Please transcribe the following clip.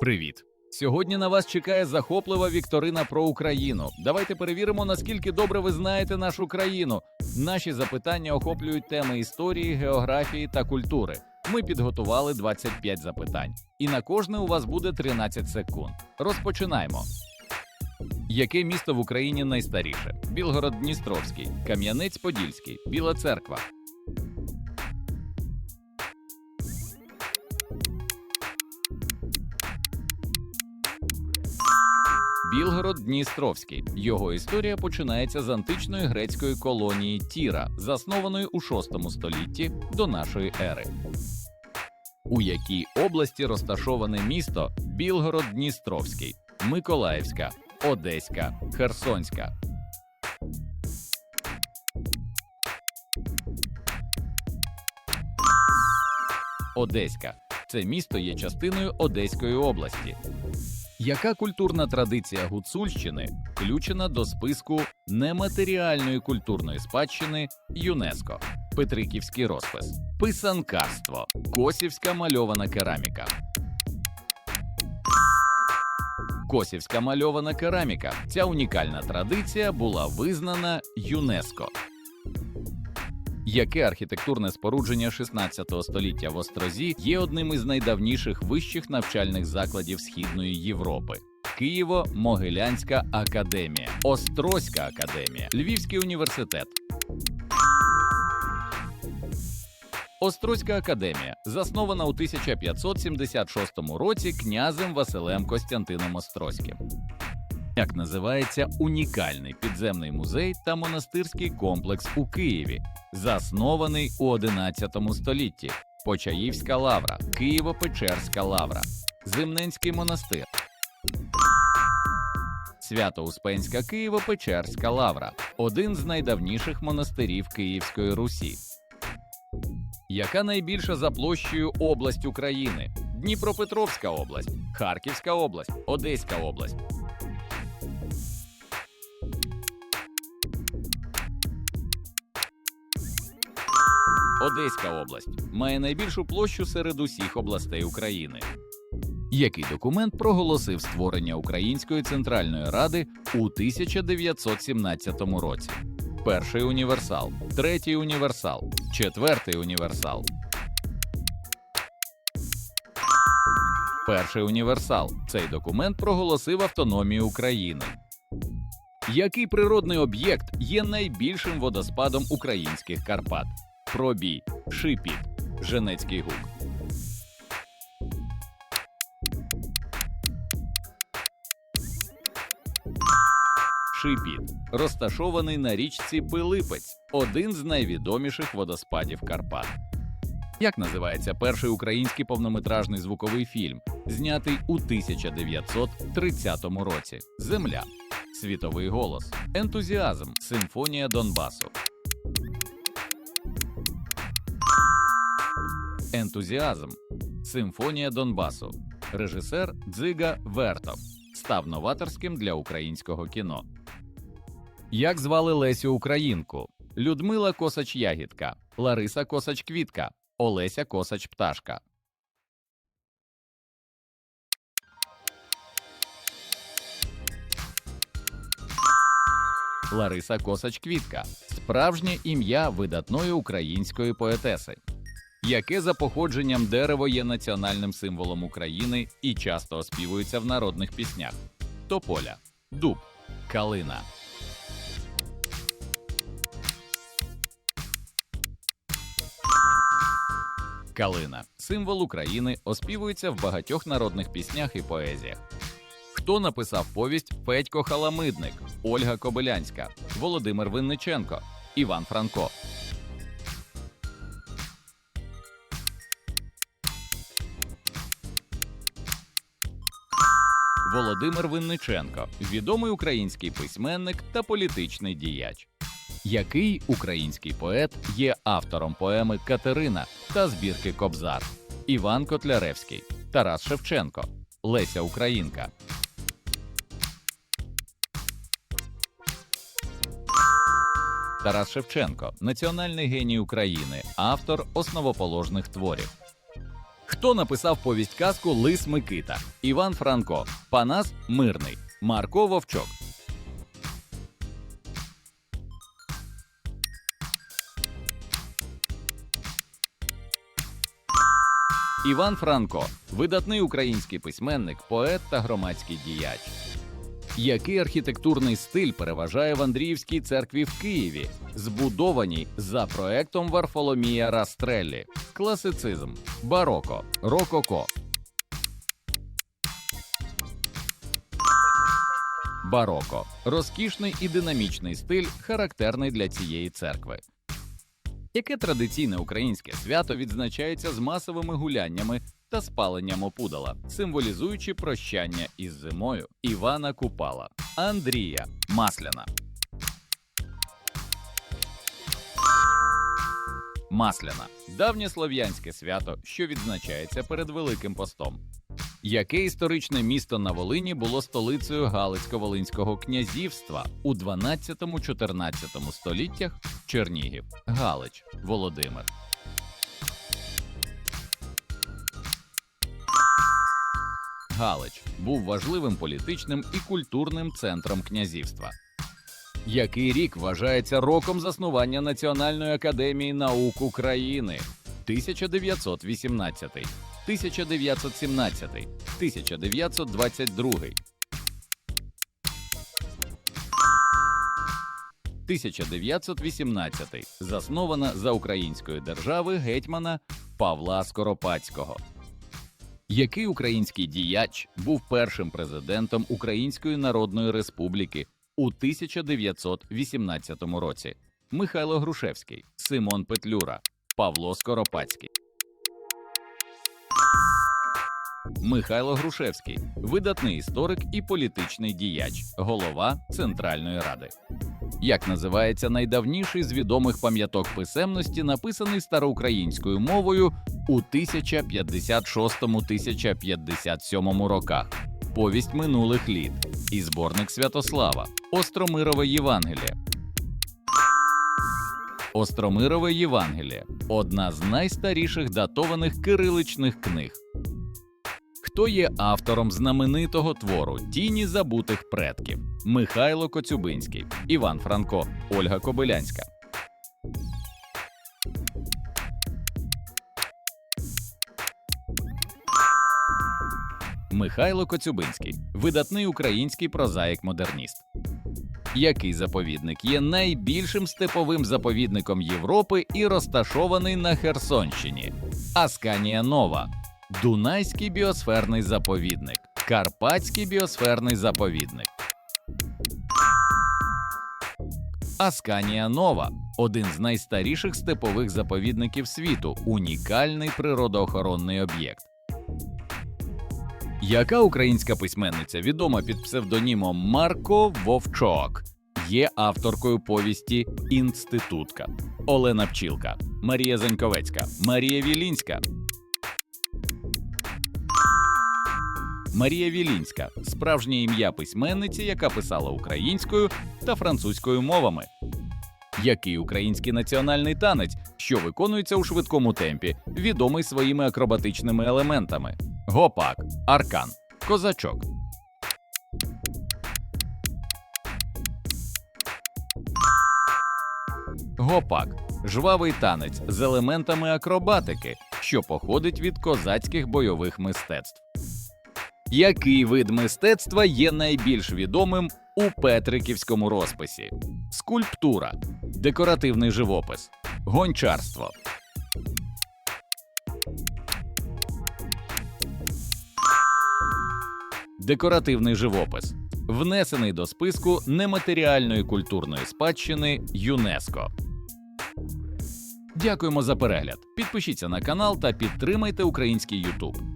Привіт! Сьогодні на вас чекає захоплива вікторина про Україну. Давайте перевіримо, наскільки добре ви знаєте нашу країну. Наші запитання охоплюють теми історії, географії та культури. Ми підготували 25 запитань, і на кожне у вас буде 13 секунд. Розпочинаємо. Яке місто в Україні найстаріше? Білгород-Дністровський, Кам'янець-Подільський, Біла Церква. Білгород-Дністровський. Його історія починається з античної грецької колонії Тіра, заснованої у VI столітті до нашої ери. У якій області розташоване місто Білгород-Дністровський, Миколаївська, Одеська, Херсонська. Одеська. Це місто є частиною Одеської області. Яка культурна традиція Гуцульщини включена до списку нематеріальної культурної спадщини ЮНЕСКО? Петриківський розпис, писанкарство, косівська мальована кераміка. Косівська мальована кераміка. Ця унікальна традиція була визнана ЮНЕСКО. Яке архітектурне спорудження 16 століття в Острозі є одним із найдавніших вищих навчальних закладів Східної Європи? Києво-Могилянська академія, Острозька академія, Львівський університет. Острозька академія заснована у 1576 році князем Василем Костянтином Острозьким. Як називається унікальний підземний музей та монастирський комплекс у Києві, заснований у 11 столітті. Почаївська лавра, Києво-Печерська лавра, Зимненський монастир, Свято-Успенська Києво-Печерська лавра один з найдавніших монастирів Київської Русі. Яка найбільша за площею область України? Дніпропетровська область, Харківська область, Одеська область. Одеська область має найбільшу площу серед усіх областей України. Який документ проголосив створення Української центральної ради у 1917 році? Перший універсал, третій універсал, четвертий універсал. Перший універсал. Цей документ проголосив автономію України. Який природний об'єкт є найбільшим водоспадом українських Карпат? Пробій, Шипіт, Женецький гук. Шипіт розташований на річці Пилипець, один з найвідоміших водоспадів Карпат. Як називається перший український повнометражний звуковий фільм, знятий у 1930 році? Земля, світовий голос, ентузіазм, симфонія Донбасу. Ентузіазм. Симфонія Донбасу. Режисер Дзига Вертов став новаторським для українського кіно. Як звали Лесю Українку? Людмила Косач Ягідка, Лариса Косач Квітка, Олеся Косач Пташка. Лариса Косач Квітка справжнє ім'я видатної української поетеси яке за походженням дерево є національним символом України і часто оспівується в народних піснях: тополя, дуб, калина. Калина символ України, оспівується в багатьох народних піснях і поезіях. Хто написав повість Федько Халамидник, Ольга Кобилянська, Володимир Винниченко, Іван Франко. Володимир Винниченко, відомий український письменник та політичний діяч. Який український поет є автором поеми Катерина та збірки Кобзар? Іван Котляревський, Тарас Шевченко, Леся Українка. Тарас Шевченко національний геній України, автор основоположних творів. Хто написав повість казку Лис Микита? Іван Франко, Панас Мирний, Марко Вовчок. Іван Франко видатний український письменник, поет та громадський діяч. Який архітектурний стиль переважає в Андріївській церкві в Києві, збудованій за проектом Варфоломія Растреллі, класицизм, бароко, рококо. Бароко розкішний і динамічний стиль, характерний для цієї церкви. Яке традиційне українське свято відзначається з масовими гуляннями та спаленням опудала, символізуючи прощання із зимою Івана Купала, Андрія Масляна. Масляна давнє слов'янське свято, що відзначається перед Великим постом. Яке історичне місто на Волині було столицею Галицько-Волинського князівства у 12-14 століттях? Чернігів, Галич, Володимир. Галич був важливим політичним і культурним центром князівства. Який рік вважається роком заснування Національної академії наук України? 1918, 1917, 1922. 1918 заснована за української держави гетьмана Павла Скоропадського. Який український діяч був першим президентом Української Народної Республіки у 1918 році? Михайло Грушевський, Симон Петлюра, Павло Скоропадський. Михайло Грушевський, видатний історик і політичний діяч, голова Центральної Ради. Як називається найдавніший з відомих пам'яток писемності, написаний староукраїнською мовою у 1056-1057 роках? Повість минулих літ і зборник Святослава, Остромирове Євангеліє. Остромирове Євангеліє одна з найстаріших датованих кириличних книг. Хто є автором знаменитого твору Тіні забутих предків Михайло Коцюбинський, Іван Франко, Ольга Кобилянська. Михайло Коцюбинський видатний український прозаїк-модерніст. Який заповідник є найбільшим степовим заповідником Європи і розташований на Херсонщині? Асканія Нова, Дунайський біосферний заповідник, Карпатський біосферний заповідник. Асканія Нова один з найстаріших степових заповідників світу, унікальний природоохоронний об'єкт. Яка українська письменниця, відома під псевдонімом Марко Вовчок, є авторкою повісті Інститутка Олена Пчілка, Марія Заньковецька, Марія Вілінська. Марія Вілінська справжнє ім'я письменниці, яка писала українською та французькою мовами. Який український національний танець, що виконується у швидкому темпі, відомий своїми акробатичними елементами: гопак, аркан, козачок. Гопак жвавий танець з елементами акробатики, що походить від козацьких бойових мистецтв. Який вид мистецтва є найбільш відомим у Петриківському розписі? Скульптура, декоративний живопис, гончарство. Декоративний живопис внесений до списку нематеріальної культурної спадщини ЮНЕСКО. Дякуємо за перегляд. Підпишіться на канал та підтримайте український Ютуб.